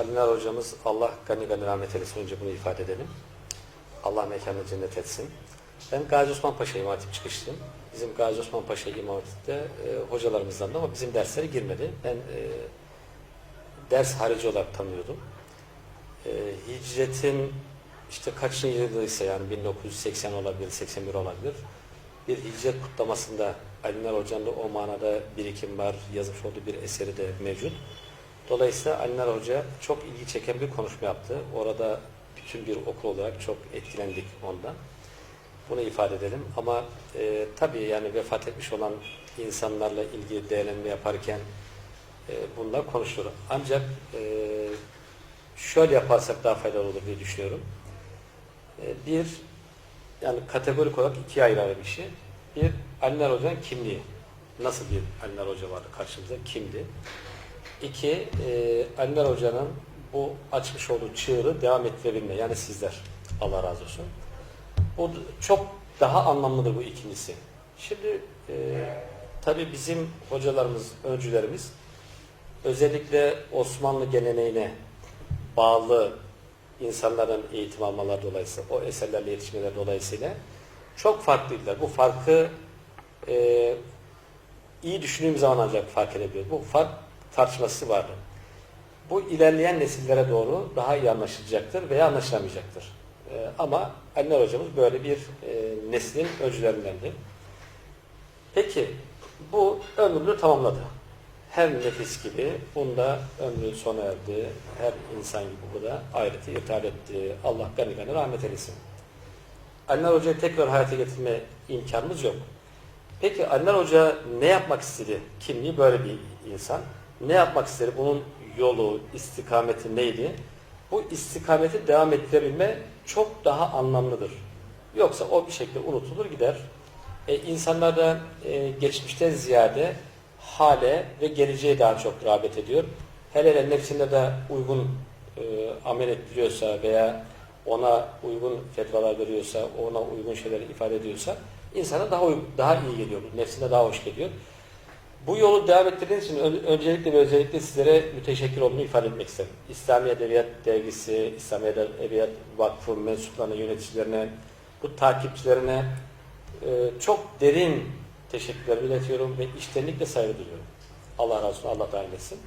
Alinar hocamız Allah gani gani rahmet eylesin. Önce bunu ifade edelim. Allah mekanını cennet etsin. Ben Gazi Osman Paşa İmam Hatip çıkışlıyım. Bizim Gazi Osman Paşa İmam Hatip'te e, hocalarımızdan da ama bizim derslere girmedi. Ben e, ders harici olarak tanıyordum. E, hicretin işte kaçıncı yılıysa yani 1980 olabilir, 81 olabilir. Bir hicret kutlamasında Alinar Hoca'nın o manada birikim var, yazmış olduğu bir eseri de mevcut. Dolayısıyla Alinar Hoca çok ilgi çeken bir konuşma yaptı. Orada bütün bir okul olarak çok etkilendik ondan. Bunu ifade edelim. Ama e, tabii yani vefat etmiş olan insanlarla ilgili değerlendirme yaparken e, bunlar konuşulur. Ancak e, şöyle yaparsak daha faydalı olur diye düşünüyorum. E, bir, yani kategorik olarak ikiye ayıran bir şey. Bir, Alinar Hoca'nın kimliği. Nasıl bir Alinar Hoca vardı karşımızda? Kimdi? İki, e, Alinar Hoca'nın bu açmış olduğu çığırı devam ettirebilme. Yani sizler. Allah razı olsun. Bu çok daha anlamlıdır bu ikincisi. Şimdi e, tabii bizim hocalarımız, öncülerimiz özellikle Osmanlı geleneğine bağlı insanların eğitim almaları dolayısıyla, o eserlerle yetişmeleri dolayısıyla çok farklıydılar. Bu farkı e, iyi düşündüğüm zaman ancak fark edebiliyoruz. Bu fark tartışması vardı. Bu ilerleyen nesillere doğru daha iyi anlaşılacaktır veya anlaşılamayacaktır. E, ama Alinar hocamız böyle bir e, neslin öncülerindendi. Peki bu ömrünü tamamladı. Her nefis gibi bunda ömrü sona erdi. Her insan gibi bu da ahireti ithal etti. Allah gani gani rahmet eylesin. Alinar Hoca'yı tekrar hayata getirme imkanımız yok. Peki Alinar Hoca ne yapmak istedi? Kimliği böyle bir insan. Ne yapmak istedi? Bunun yolu, istikameti neydi? Bu istikameti devam ettirebilme çok daha anlamlıdır. Yoksa o bir şekilde unutulur gider. E, insanlar da e, geçmişten ziyade hale ve geleceğe daha çok rağbet ediyor. Hele hele nefsinde de uygun e, amel ettiriyorsa veya ona uygun fetvalar veriyorsa, ona uygun şeyleri ifade ediyorsa insana daha daha iyi geliyor. Nefsine daha hoş geliyor. Bu yolu devam ettirdiğiniz için ön- öncelikle ve özellikle sizlere müteşekkir olduğumu ifade etmek isterim. İslami Edebiyat Dergisi, İslami Edebiyat Vakfı mensuplarına, yöneticilerine, bu takipçilerine e, çok derin teşekkürler iletiyorum ve içtenlikle saygı duyuyorum. Allah razı olsun, Allah daim etsin.